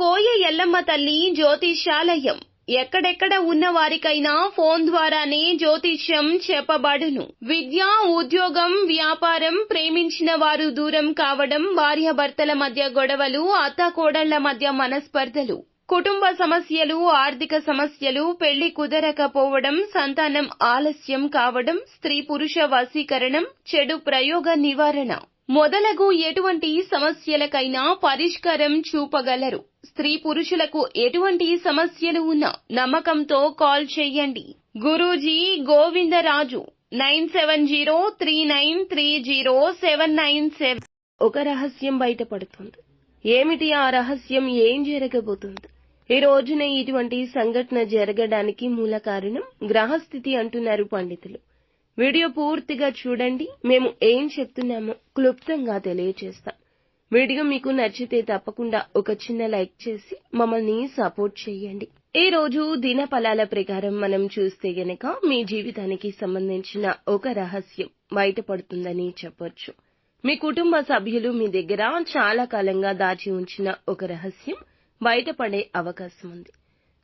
కోయ ఎల్లమ్మ తల్లి జ్యోతిష్యాలయం. ఎక్కడెక్కడ ఉన్న వారికైనా ఫోన్ ద్వారానే జ్యోతిష్యం చెప్పబడును. విద్య ఉద్యోగం వ్యాపారం ప్రేమించిన వారు దూరం కావడం భార్యాభర్తల మధ్య గొడవలు అత్తాకోడళ్ళ మధ్య మనస్పర్ధలు. కుటుంబ సమస్యలు ఆర్థిక సమస్యలు పెళ్ళి కుదరకపోవడం సంతానం ఆలస్యం కావడం స్త్రీ పురుష వశీకరణం చెడు ప్రయోగ నివారణ. మొదలగు ఎటువంటి సమస్యలకైనా పరిష్కారం చూపగలరు. స్త్రీ పురుషులకు ఎటువంటి సమస్యలు ఉన్నా నమ్మకంతో కాల్ చేయండి. Guruji Govindaraju nine seven zero three nine three zero seven nine seven. ఒక రహస్యం బయటపడుతుంది. ఏమిటి ఆ రహస్యం? ఏం జరగబోతుంది? ఈ రోజున ఇటువంటి సంఘటన జరగడానికి మూల కారణం గ్రహస్థితి అంటున్నారు పండితులు. వీడియో పూర్తిగా చూడండి. మేము ఏం చెప్తున్నామో క్లుప్తంగా తెలియజేస్తాం వీడియో మీకు నచ్చితే తప్పకుండా ఒక చిన్న లైక్ చేసి మమ్మల్ని సపోర్ట్ చేయండి. ఈ రోజు దిన ఫలాల ప్రకారం మనం చూస్తే గనక మీ జీవితానికి సంబంధించిన ఒక రహస్యం బయటపడుతుందని చెప్పొచ్చు. మీ కుటుంబ సభ్యులు మీ దగ్గర చాలా కాలంగా దాచి ఉంచిన ఒక రహస్యం బయటపడే అవకాశం ఉంది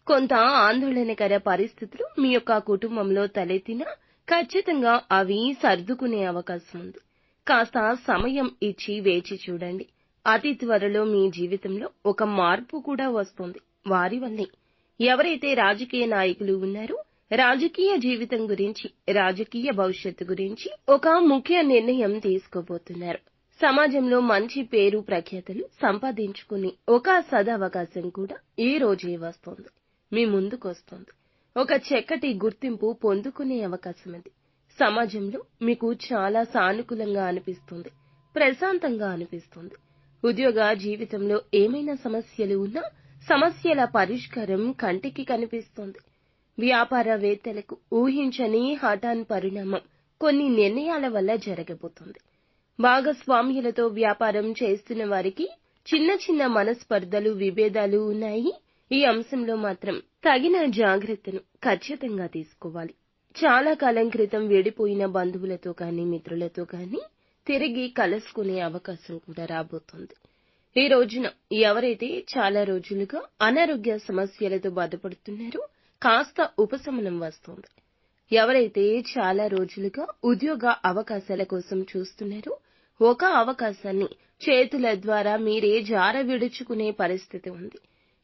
కొంత ఆందోళనకర పరిస్థితులు మీ యొక్క కుటుంబంలో తలెత్తినా ఖచ్చితంగా అవి సర్దుకునే అవకాశం ఉంది కాస్త సమయం ఇచ్చి వేచి చూడండి. అతి త్వరలో మీ జీవితంలో ఒక మార్పు కూడా వస్తుంది. వారి వల్లే. ఎవరైతే రాజకీయ నాయకులు ఉన్నారో రాజకీయ జీవితం గురించి రాజకీయ భవిష్యత్తు గురించి ఒక ముఖ్య నిర్ణయం తీసుకోబోతున్నారు. సమాజంలో మంచి పేరు ప్రఖ్యాతలు సంపాదించుకుని ఒక సదవకాశం కూడా ఈ రోజే వస్తోంది. మీ ముందుకొస్తోంది. ఒక చక్కటి గుర్తింపు పొందుకునే అవకాశం ఇది సమాజంలో మీకు చాలా సానుకూలంగా అనిపిస్తుంది ప్రశాంతంగా అనిపిస్తుంది. ఉద్యోగ జీవితంలో ఏమైనా సమస్యలు ఉన్నా సమస్యల పరిష్కారం కంటికి కనిపిస్తోంది. వ్యాపారవేత్తలకు ఊహించని హఠాన్ పరిణామం కొన్ని నిర్ణయాల వల్ల జరగబోతోంది. భాగస్వామ్యులతో వ్యాపారం చేస్తున్న వారికి చిన్న చిన్న మనస్పర్ధలు విభేదాలు ఉన్నాయి. ఈ అంశంలో మాత్రం తగిన జాగ్రత్తను ఖచ్చితంగా తీసుకోవాలి. చాలా కాలం క్రితం విడిపోయిన బంధువులతో కానీ మిత్రులతో కానీ తిరిగి కలుసుకునే అవకాశం కూడా రాబోతోంది. ఈ రోజున ఎవరైతే చాలా రోజులుగా అనారోగ్య సమస్యలతో బాధపడుతున్నారో కాస్త ఉపశమనం వస్తోంది. ఎవరైతే చాలా రోజులుగా ఉద్యోగ అవకాశాల కోసం చూస్తున్నారో ఒక అవకాశాన్ని చేతుల ద్వారా మీరే జార విడుచుకునే పరిస్థితి ఉంది.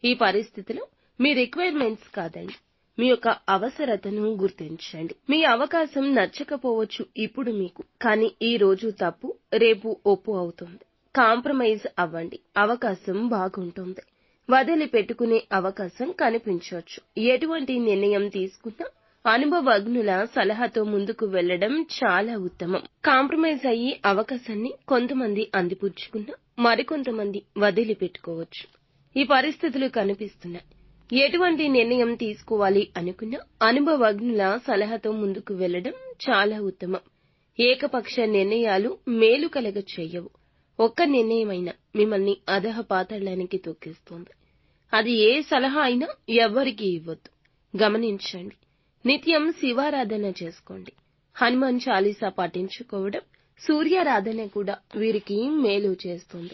ఈ పరిస్థితిలో మీ రిక్వైర్మెంట్స్ కాదండి. మీ యొక్క అవసరతను గుర్తించండి. మీ అవకాశం నచ్చకపోవచ్చు ఇప్పుడు మీకు. కానీ ఈ రోజు తప్పు రేపు ఒప్పు అవుతుంది. కాంప్రమైజ్ అవ్వండి. అవకాశం బాగుంటుంది. వదిలి పెట్టుకునే అవకాశం కనిపించవచ్చు. ఎటువంటి నిర్ణయం తీసుకున్నా అనుభవజ్ఞుల సలహాతో ముందుకు వెళ్ళడం చాలా ఉత్తమం. కాంప్రమైజ్ అయ్యే అవకాశాన్ని కొంతమంది అందిపుచ్చుకున్నా మరికొంతమంది వదిలి పెట్టుకోవచ్చు ఈ పరిస్థితులు కనిపిస్తున్నాయి. ఎటువంటి నిర్ణయం తీసుకోవాలి అనుకున్నా అనుభవజ్ఞుల సలహాతో ముందుకు వెళ్ళడం చాలా ఉత్తమం. ఏకపక్ష నిర్ణయాలు మేలు కలగ చేయవు ఒక్క నిర్ణయమైనా మిమ్మల్ని అధహ పాతాళానికి తొక్కిస్తుంది. అది ఏ సలహా అయినా ఎవ్వరికీ ఇవ్వద్దు. గమనించండి. నిత్యం శివారాధన చేసుకోండి. హనుమాన్ చాలీసా పఠించుకోవడం సూర్యారాధన కూడా వీరికి మేలు చేస్తుంది.